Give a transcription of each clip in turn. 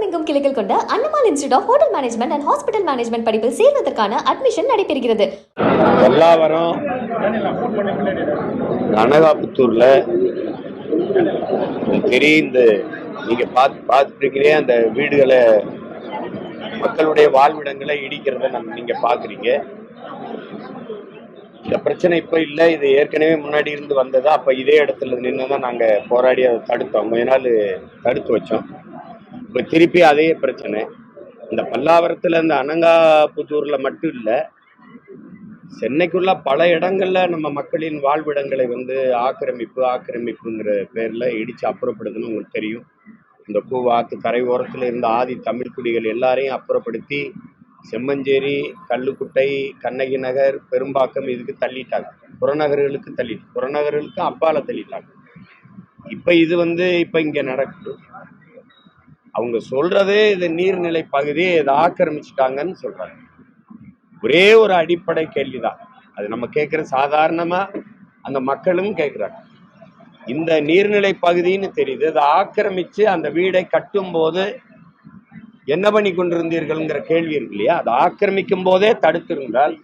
உலகமெங்கும் கிளைகள் கொண்ட அன்னமால் institute of hotel management and hospital management படிப்பில் சேர்வதற்கான அட்மிஷன் நடைபெறுகிறது. பல்லாவரம் கனகாபுத்தூர்ல தெரியும் இந்த நீங்க பார்த்து பார்த்துருக்கிறே அந்த வீடுகளை மக்களுடைய வாழ்விடங்களை இடிக்கிறத நம்ம நீங்க பாக்குறீங்க இந்த பிரச்சனை இப்ப இல்லை இது ஏற்கனவே முன்னாடி இருந்து வந்ததா அப்ப இதே இடத்துல நின்று தான் நாங்க போராடி அதை தடுத்தோம். கொஞ்ச நாள் தடுத்து வச்சோம். இப்போ திருப்பி அதே பிரச்சனை. இந்த பல்லாவரத்தில் இந்த அனங்காபுத்தூரில் மட்டும் இல்லை சென்னைக்குள்ள பல இடங்களில் நம்ம மக்களின் வாழ்விடங்களை வந்து ஆக்கிரமிப்பு ஆக்கிரமிப்புங்கிற பேரில் இடித்து அப்புறப்படுதுன்னு உங்களுக்கு தெரியும். இந்த பூவாத்து கரை ஓரத்தில் இருந்த ஆதி தமிழ் குடிகள் எல்லாரையும் அப்புறப்படுத்தி செம்மஞ்சேரி கல்லுக்குட்டை கண்ணகி நகர் பெரும்பாக்கம் இதுக்கு தள்ளிட்டாங்க. புறநகர்களுக்கு தள்ளி புறநகர்களுக்கு அப்பால தள்ளிட்டாங்க. இப்போ இது வந்து இப்போ இங்கே நடக்குது. அவங்க சொல்றதே இது நீர்நிலை பகுதியை இதை ஆக்கிரமிச்சிட்டாங்கன்னு சொல்றாங்க. ஒரே ஒரு அடிப்படை கேள்விதான். அது நம்ம கேட்குற சாதாரணமா அந்த மக்களும் கேட்குறாங்க. இந்த நீர்நிலை பகுதின்னு தெரியுது. அதை ஆக்கிரமிச்சு அந்த வீடை கட்டும் போது என்ன பண்ணி கொண்டிருந்தீர்கள்ங்கிற கேள்வி இருக்கு இல்லையா? அதை ஆக்கிரமிக்கும் போதே தடுத்திருந்தால்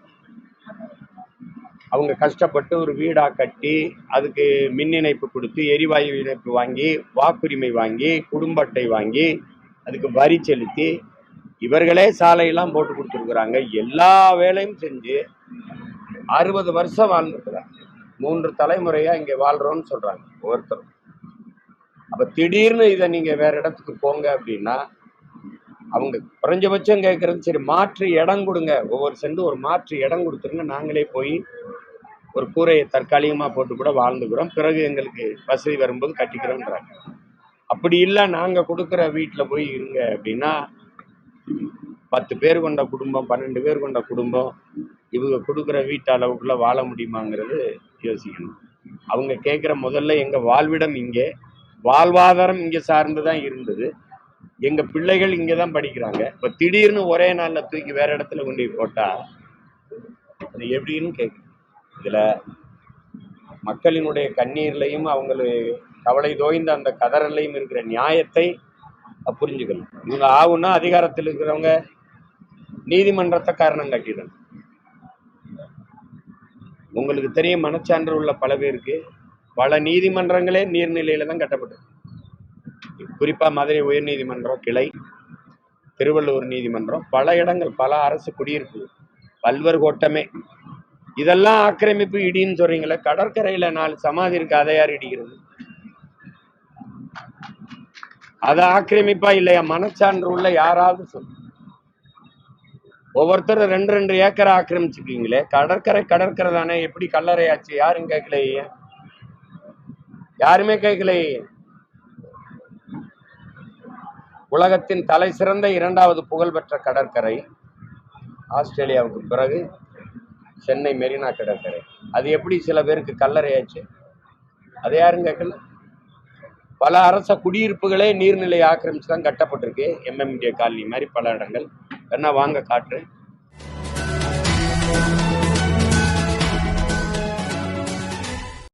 அவங்க கஷ்டப்பட்டு ஒரு வீடாக கட்டி அதுக்கு மின் இணைப்பு கொடுத்து எரிவாயு இணைப்பு வாங்கி வாக்குரிமை வாங்கி குடும்ப அட்டை வாங்கி அதுக்கு வரி செலுத்தி இவர்களே சாலையெல்லாம் போட்டு கொடுத்துருக்குறாங்க. எல்லா வேலையும் செஞ்சு அறுபது வருஷம் வாழ்ந்துருக்குறாங்க. மூன்று தலைமுறையாக இங்கே வாழ்கிறோன்னு சொல்கிறாங்க ஒவ்வொருத்தரும். அப்போ திடீர்னு இதை நீங்கள் வேறு இடத்துக்கு போங்க அப்படின்னா அவங்க குறைஞ்சபட்சம் கேட்குறது சரி மாற்று இடம் கொடுங்க. ஒவ்வொரு செண்டு ஒரு மாற்று இடம் கொடுத்துருங்க. நாங்களே போய் ஒரு கூரையை தற்காலிகமாக போட்டு கூட வாழ்ந்துக்கிறோம். பிறகு எங்களுக்கு வசதி வரும்போது கட்டிக்கிறோன்றாங்க அப்படி இல்லை நாங்கள் கொடுக்குற வீட்டில் போய் இருங்க அப்படின்னா பத்து பேர் கொண்ட குடும்பம் பன்னெண்டு பேர் கொண்ட குடும்பம் இவங்க கொடுக்குற வீட்டு அளவுக்குள்ள வாழ முடியுமாங்கிறது யோசிக்கணும். அவங்க கேட்குற முதல்ல எங்கள் வாழ்விடம் இங்கே வாழ்வாதாரம் இங்கே சார்ந்து தான் இருந்தது. எங்க பிள்ளைகள் இங்கதான் படிக்கிறாங்க. இப்ப திடீர்னு ஒரே நாள்ல தூக்கி வேற இடத்துல கொண்டு போட்டா அது எப்படின்னு கேட்கு இதுல மக்களினுடைய கண்ணீர்லையும் அவங்களுக்கு கவலை தோய்ந்த அந்த கதறலையும் இருக்கிற நியாயத்தை புரிஞ்சுக்கணும். இவங்க ஆகுன்னா அதிகாரத்தில் இருக்கிறவங்க நீதிமன்றத்தை காரணம் காட்டிடணும். உங்களுக்கு தெரியும் மனச்சான்று உள்ள பல பேருக்கு பல நீதிமன்றங்களே நீர்நிலையில தான் கட்டப்பட்டது. குறிப்பா மதுரை உயர்நீதிமன்றம் கிளை திருவள்ளூர் நீதிமன்றம் பல இடங்கள் பல அரசு குடியிருப்பு பல்வர் கோட்டமே. இதெல்லாம் ஆக்கிரமிப்பு இடின்னு சொல்றீங்களே கடற்கரையில நாலு சமாதி இருக்கு அதை யார் இடிக்கிறது? அத ஆக்கிரமிப்பா இல்லையா? மனச்சான்று உள்ள யாராவது சொல்லு ஒவ்வொருத்தரும் ரெண்டு ரெண்டு ஏக்கரை ஆக்கிரமிச்சுக்கீங்களே கடற்கரை கடற்கரை தானே எப்படி கல்லறையாச்சு? யாரும் கேட்கலையே. யாருமே கேட்கலையே. உலகத்தின் தலை சிறந்த இரண்டாவது புகழ்பெற்ற கடற்கரை ஆஸ்திரேலியாவுக்கு பிறகு சென்னை மெரினா கடற்கரை. அது எப்படி சில பேருக்கு கல்லறையாச்சு? அதை யாரும் கேட்கல. பல அரச குடியிருப்புகளே நீர்நிலை ஆக்கிரமிச்சு தான் கட்டப்பட்டிருக்கு. எம்எம்டிஏ காலனி மாதிரி பல இடங்கள். என்ன வாங்க காட்டுறேன்.